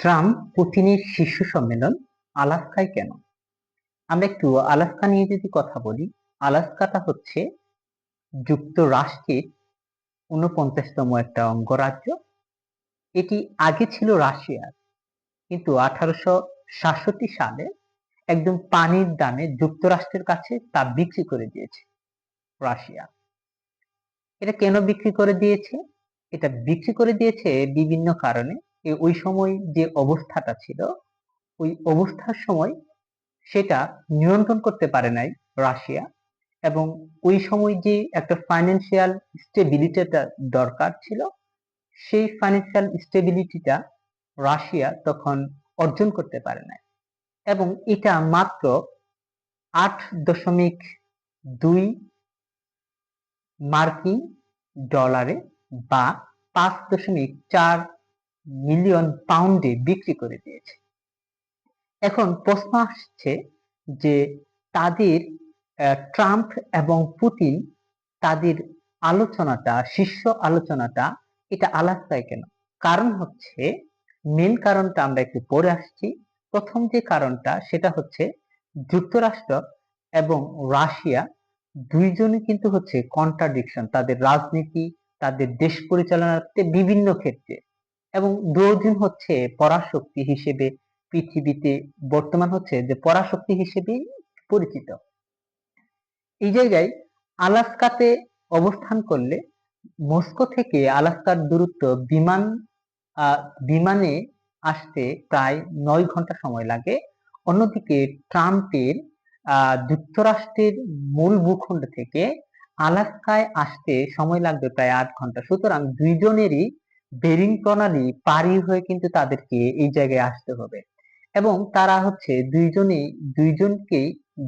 Trump পুতিনের শীর্ষ সম্মেলন আলাস্কায় কেন? আমরা একটু আলাস্কা নিয়ে যদি কথা বলি, আলাস্কাটা হচ্ছে যুক্তরাষ্ট্রের উনপঞ্চাশতম একটা অঙ্গরাজ্য। এটি আগে ছিল রাশিয়ার, কিন্তু আঠারোশো সাতষট্টি সালে একদম পানির দামে যুক্তরাষ্ট্রের কাছে তা বিক্রি করে দিয়েছে রাশিয়া। এটা কেন বিক্রি করে দিয়েছে? এটা বিক্রি করে দিয়েছে বিভিন্ন কারণে। ওই সময় যে অবস্থাটা ছিল, ওই অবস্থার সময় সেটা নিয়ন্ত্রণ করতে পারে নাই রাশিয়া এবং ওই সময় যে একটা ফাইন্যান্সিয়াল স্টেবিলিটিটা দরকার ছিল, সেই ফাইন্যান্সিয়াল স্টেবিলিটিটা রাশিয়া তখন অর্জন করতে পারে নাই এবং এটা মাত্র আট দশমিক দুই মার্কিন ডলারে বা পাঁচ দশমিক চার মিলিয়ন পাউন্ডে বিক্রি করে দিয়েছে। এখন প্রশ্ন আসছে যে তাদের ট্রাম্প এবং পুতিন তাদের আলোচনাটা, শীর্ষ আলোচনাটা এটা আলাস্কায় কেন? কারণ হচ্ছে মেন কারণটা আমরা একটু পরে আসছি। প্রথম যে কারণটা, সেটা হচ্ছে যুক্তরাষ্ট্র এবং রাশিয়া দুইজনই কিন্তু হচ্ছে কন্ট্রাডিকশন তাদের রাজনীতি তাদের দেশ পরিচালনাতে বিভিন্ন ক্ষেত্রে। এবং দুজন হচ্ছে পরাশক্তি হিসেবে পৃথিবীতে, বর্তমান হচ্ছে যে পরাশক্তি হিসেবে পরিচিত। এই জায়গায় আলাস্কাতে অবস্থান করলে মস্কো থেকে আলাস্কার দূরত্ব বিমান বিমানে আসতে প্রায় নয় ঘণ্টা সময় লাগে। অন্যদিকে ট্রাম্পের যুক্তরাষ্ট্রের মূল ভূখণ্ড থেকে আলাস্কায় আসতে সময় লাগবে প্রায় আট ঘণ্টা। সুতরাং দুইজনেরই বেরিং প্রণালী পারি হয়ে কিন্তু তাদেরকে এই জায়গায় আসতে হবে। এবং তারা হচ্ছে দুইজনে দুইজনকে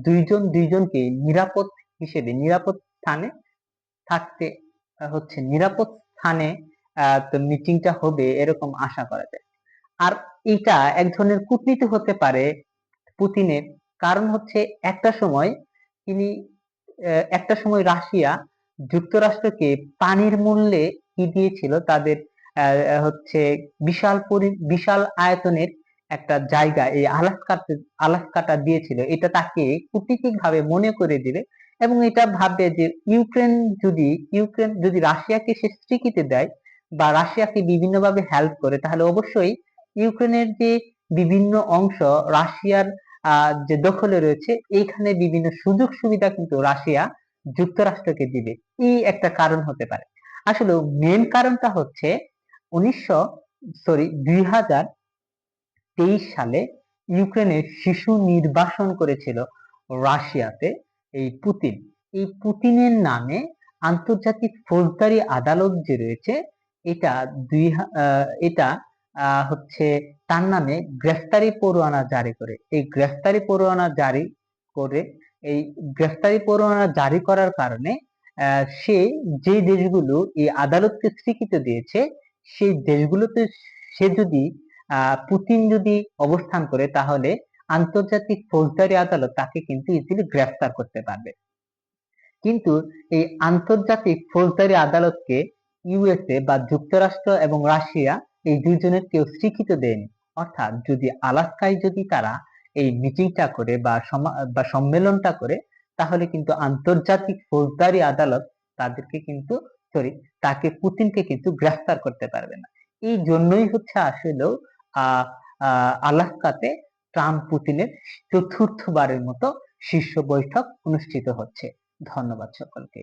দুইজন দুইজনকে নিরাপদ হিসেবে, নিরাপদ স্থানে থাকতে, হচ্ছে নিরাপদ স্থানে তো মিটিংটা হবে এরকম আশা করা যায়। আর এটা এক ধরনের কূটনীতি হতে পারে পুতিনের। কারণ হচ্ছে একটা সময় তিনি একটা সময় রাশিয়া যুক্তরাষ্ট্রকে পানির মূল্যে কি দিয়েছিল? তাদের হচ্ছে বিশাল বিশাল আয়তনের একটা জায়গা, এই আলাস্কাতে, আলাস্কাটা দিয়েছিল। এটা তাকে কূটনীতিক ভাবে মনে করে দিবে এবং এটা ভাববে যে ইউক্রেন যদি ইউক্রেন যদি রাশিয়াকে সে স্বীকৃতি দেয় বা রাশিয়াকে বিভিন্নভাবে হেল্প করে, তাহলে অবশ্যই ইউক্রেনের যে বিভিন্ন অংশ, রাশিয়ার যে দখলে রয়েছে, এইখানে বিভিন্ন সুযোগ সুবিধা কিন্তু রাশিয়া যুক্তরাষ্ট্রকে দিবে। এই একটা কারণ হতে পারে। আসলে মেন কারণটা হচ্ছে উনিশশো সরি দুই হাজার তেইশ সালে ইউক্রেনের শিশু নির্বাসন করেছিল রাশিয়াতে এই পুতিন। এই পুতিনের নামে আন্তর্জাতিক ফৌজদারি আদালত যে রয়েছে, এটা দুই এটা হচ্ছে তার নামে গ্রেফতারি পরোয়ানা জারি করে। এই গ্রেফতারি পরোয়ানা জারি করে, এই গ্রেফতারি পরোয়ানা জারি করার কারণে সে যে দেশগুলো এই আদালতকে স্বীকৃতি দিয়েছে, সেই দেশগুলোতে সে যদি পুতিন যদি অবস্থান করে, তাহলে আন্তর্জাতিক ফৌজদারি আদালত তাকে কিন্তু ইজিলি গ্রেফতার করতে পারবে। কিন্তু এই আন্তর্জাতিক ফৌজদারি আদালতকে ইউএসএ বা যুক্তরাষ্ট্র এবং রাশিয়া এই দুইজনের কেউ স্বীকৃত দেয়নি অর্থাৎ যদি আলাস্কায় যদি তারা এই মিটিংটা করে বা বা সম্মেলনটা করে, তাহলে কিন্তু আন্তর্জাতিক ফৌজদারি আদালত তাদেরকে কিন্তু সরি তাকে পুতিনকে কিন্তু গ্রেফতার করতে পারবে না। এই জন্যই হচ্ছে আসলে আলাস্কাতে ট্রাম্প পুতিনের চতুর্থবারের মতো শীর্ষ বৈঠক অনুষ্ঠিত হচ্ছে। ধন্যবাদ সকলকে।